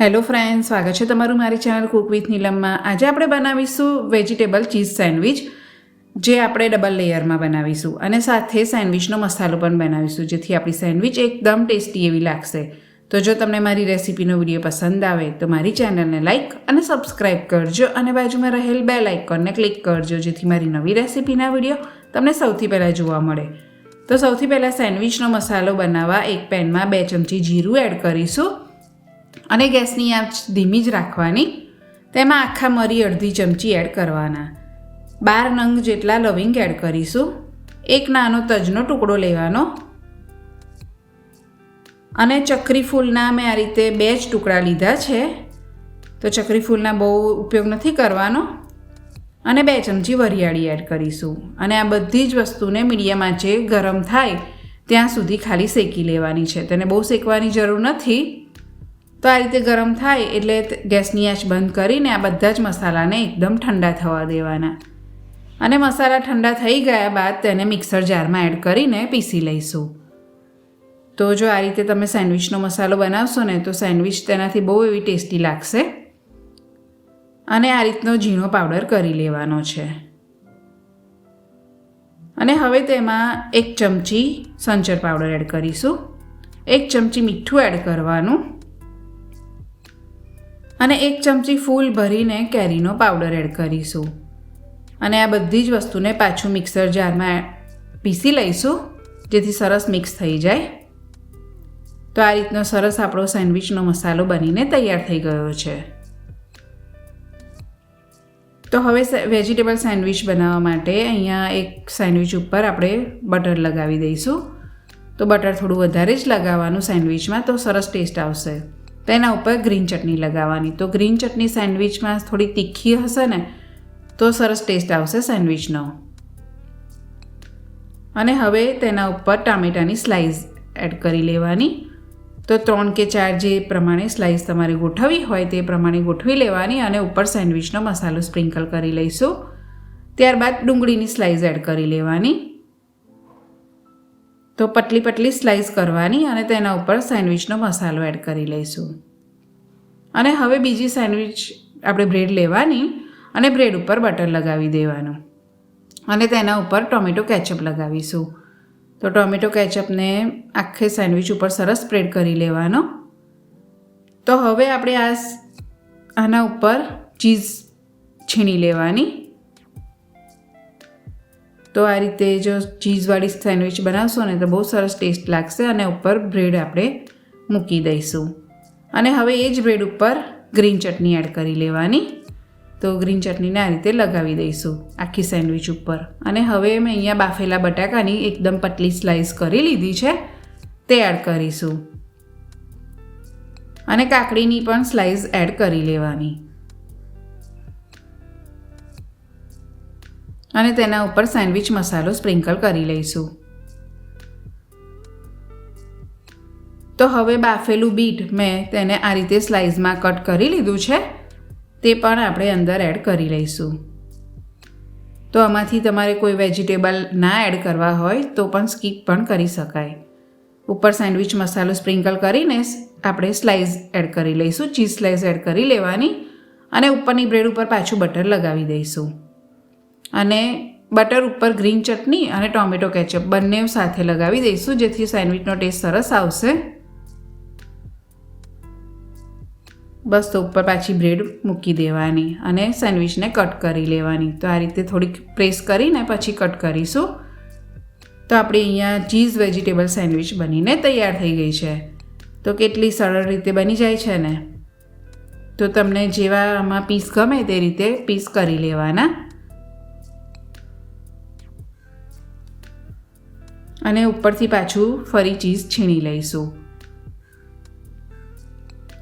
Hello friend સ્વાગત છે તમારું મારી ચેનલ કુક વિથ નીલમમાં. આજે આપણે બનાવીશું વેજીટેબલ ચીઝ સેન્ડવિચ, જે આપણે ડબલ લેયરમાં બનાવીશું. અને સાથે સેન્ડવિચનો મસાલો પણ બનાવીશું, જેથી આપણી સેન્ડવિચ એકદમ ટેસ્ટી એવી લાગશે. તો જો તમને મારી રેસિપીનો વીડિયો પસંદ આવે, તો મારી ચેનલને લાઇક અને સબસ્ક્રાઇબ કરજો અને બાજુમાં રહેલ બે આઇકોનને ક્લિક કરજો, જેથી મારી નવી રેસિપીના વીડિયો તમને સૌથી પહેલાં જોવા મળે. તો સૌથી પહેલાં સેન્ડવિચનો મસાલો બનાવવા એક પેનમાં બે ચમચી જીરું એડ કરીશું. અને ગેસની આંચ ધીમી જ રાખવાની. તેમાં આખા મરી અડધી ચમચી એડ કરવાના. બાર નંગ જેટલા લવિંગ એડ કરીશું. એક નાનો તજનો ટુકડો લેવાનો. અને ચક્રી ફૂલના મેં આ રીતે બે જ ટુકડા લીધા છે. તો ચક્રી ફૂલના બહુ ઉપયોગ નથી કરવાનો. અને બે ચમચી વરિયાળી એડ કરીશું. અને આ બધી જ વસ્તુને મીડિયમ આંચે ગરમ થાય, ત્યાં સુધી ખાલી શેકી લેવાની છે. તેને બહુ શેકવાની જરૂર નથી. તો આ રીતે ગરમ થાય એટલે ગેસની આંચ બંધ કરીને આ બધા જ મસાલાને એકદમ ઠંડા થવા દેવાના. અને મસાલા ઠંડા થઈ ગયા બાદ તેને મિક્સર જારમાં એડ કરીને પીસી લઈશું. તો જો આ રીતે તમે સેન્ડવિચનો મસાલો બનાવશો ને તો સેન્ડવિચ તેનાથી બહુ એવી ટેસ્ટી લાગશે. અને આ રીતનો ઝીણો પાવડર કરી લેવાનો છે. અને હવે તેમાં એક ચમચી સંચર પાવડર એડ કરીશું. એક ચમચી મીઠું એડ કરવાનું. અને એક ચમચી ફૂલ ભરીને કેરીનો પાવડર એડ કરીશું. અને આ બધી જ વસ્તુને પાછું મિક્સર જારમાં પીસી લઈશું, જેથી સરસ મિક્સ થઈ જાય. તો આ રીતનો સરસ આપણો સેન્ડવિચનો મસાલો બનીને તૈયાર થઈ ગયો છે. તો હવે વેજીટેબલ સેન્ડવિચ બનાવવા માટે અહીંયા એક સેન્ડવિચ ઉપર આપણે બટર લગાવી દઈશું. તો બટર થોડું વધારે જ લગાવવાનું સેન્ડવિચમાં, તો સરસ ટેસ્ટ આવશે. તેના ઉપર ગ્રીન ચટણી લગાવવાની. તો ગ્રીન ચટણી સેન્ડવિચમાં થોડી તીખી હશે ને, તો સરસ ટેસ્ટ આવશે સેન્ડવિચનો. અને હવે તેના ઉપર ટામેટાની સ્લાઇસ એડ કરી લેવાની. તો ત્રણ કે ચાર જે પ્રમાણે સ્લાઇસ તમારે ગોઠવવી હોય તે પ્રમાણે ગોઠવી લેવાની અને ઉપર સેન્ડવિચનો મસાલો સ્પ્રિંકલ કરી લઈશું. ત્યારબાદ ડુંગળીની સ્લાઇસ એડ કરી લેવાની. તો પતલી પતલી સ્લાઇસ કરવાની અને તેના ઉપર સેન્ડવિચનો મસાલો એડ કરી લઈશું. અને હવે બીજી સેન્ડવિચ આપણે બ્રેડ લેવાની અને બ્રેડ ઉપર બટર લગાવી દેવાનું. અને તેના ઉપર ટોમેટો કેચઅપ લગાવીશું. તો ટોમેટો કેચઅપને આખે સેન્ડવિચ ઉપર સરસ સ્પ્રેડ કરી લેવાનો. તો હવે આપણે આ આના ઉપર ચીઝ છીણી લેવાની. તો આ રીતે જો ચીઝવાળી સેન્ડવિચ બનાવશો ને તો બહુ સરસ ટેસ્ટ લાગશે અને ઉપર બ્રેડ આપણે મૂકી દઈશું. અને હવે એ જ બ્રેડ ઉપર ગ્રીન ચટણી એડ કરી લેવાની. તો ગ્રીન ચટણીને આ રીતે લગાવી દઈશું આખી સેન્ડવિચ ઉપર. અને હવે મેં અહીંયા બાફેલા બટાકાની એકદમ પતલી સ્લાઇસ કરી લીધી છે, તે એડ કરીશું. અને કાકડીની પણ સ્લાઇસ એડ કરી લેવાની. અને તેના ઉપર સેન્ડવિચ મસાલો સ્પ્રિંકલ કરી લઈશું. તો હવે બાફેલું બીટ મેં તેને આ રીતે સ્લાઇસમાં કટ કરી લીધું છે. તે પણ આપણે અંદર એડ કરી લઈશું. તો આમાંથી તમારે કોઈ વેજીટેબલ ના એડ કરવા હોય તો પણ સ્કીપ પણ કરી શકાય. ઉપર સેન્ડવિચ મસાલો સ્પ્રિંકલ કરીને આપણે સ્લાઇસ એડ કરી લઈશું, ચીઝ સ્લાઇસ એડ કરી લેવાની અને ઉપરની બ્રેડ ઉપર પાછું બટર લગાવી દઈશું. અને બટર ઉપર ગ્રીન ચટણી અને ટોમેટો કેચઅપ બંને સાથે લગાવી દઈશું, જેથી સેન્ડવિચનો ટેસ્ટ સરસ આવશે. બસ તો ઉપર પાછી બ્રેડ મૂકી દેવાની અને સેન્ડવિચને કટ કરી લેવાની. તો આ રીતે થોડીક પ્રેસ કરીને પછી કટ કરીશું. તો આપણે અહીંયા ચીઝ વેજીટેબલ સેન્ડવિચ બનીને તૈયાર થઈ ગઈ છે. તો કેટલી સરળ રીતે બની જાય છે ને? તો તમને જેવા આમાં પીસ ગમે તે રીતે પીસ કરી લેવાના. અને ઉપરથી પાછું ફરી ચીઝ છીણી લઈશું.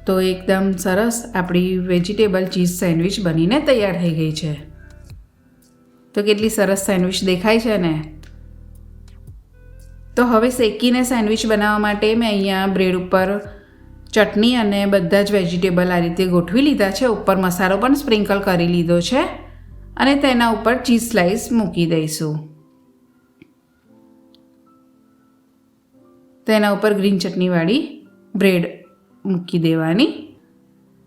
તો એકદમ સરસ આપણી વેજીટેબલ ચીઝ સેન્ડવિચ બનીને તૈયાર થઈ ગઈ છે. તો કેટલી સરસ સેન્ડવિચ દેખાય છે ને? તો હવે શેકીને સેન્ડવિચ બનાવવા માટે મેં અહીંયા બ્રેડ ઉપર ચટણી અને બધા જ વેજીટેબલ આ રીતે ગોઠવી લીધા છે. ઉપર મસાલો પણ સ્પ્રિંકલ કરી લીધો છે અને તેના ઉપર ચીઝ સ્લાઇસ મૂકી દઈશું. તેના ઉપર ગ્રીન ચટણીવાળી બ્રેડ મૂકી દેવાની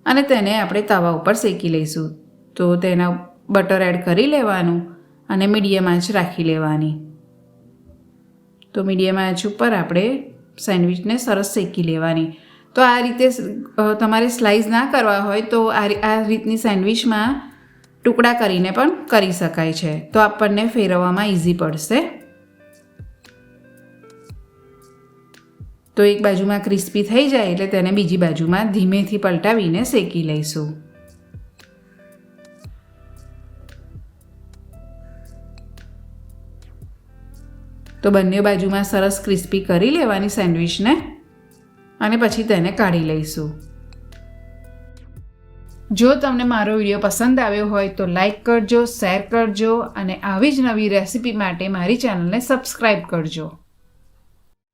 અને તેને આપણે તવા ઉપર શેકી લઈશું. તો તેના બટર એડ કરી લેવાનું અને મીડિયમ આંચ રાખી લેવાની. તો મીડિયમ આંચ ઉપર આપણે સેન્ડવિચને સરસ શેકી લેવાની. તો આ રીતે તમારે સ્લાઈસ ના કરવા હોય તો આ આ રીતની સેન્ડવિચમાં ટુકડા કરીને પણ કરી શકાય છે. તો આપણને ફેરવવામાં ઇઝી પડશે. તો એક બાજુમાં ક્રિસ્પી થઈ જાય એટલે તેને બીજી બાજુમાં ધીમેથી પલટાવીને શેકી લઈશું. તો બંને બાજુમાં સરસ ક્રિસ્પી કરી લેવાની સેન્ડવિચને અને પછી તેને કાઢી લઈશું. જો તમને મારો વીડિયો પસંદ આવ્યો હોય તો લાઈક કરજો, શેર કરજો અને આવી જ નવી રેસિપી માટે મારી ચેનલને સબસ્ક્રાઈબ કરજો.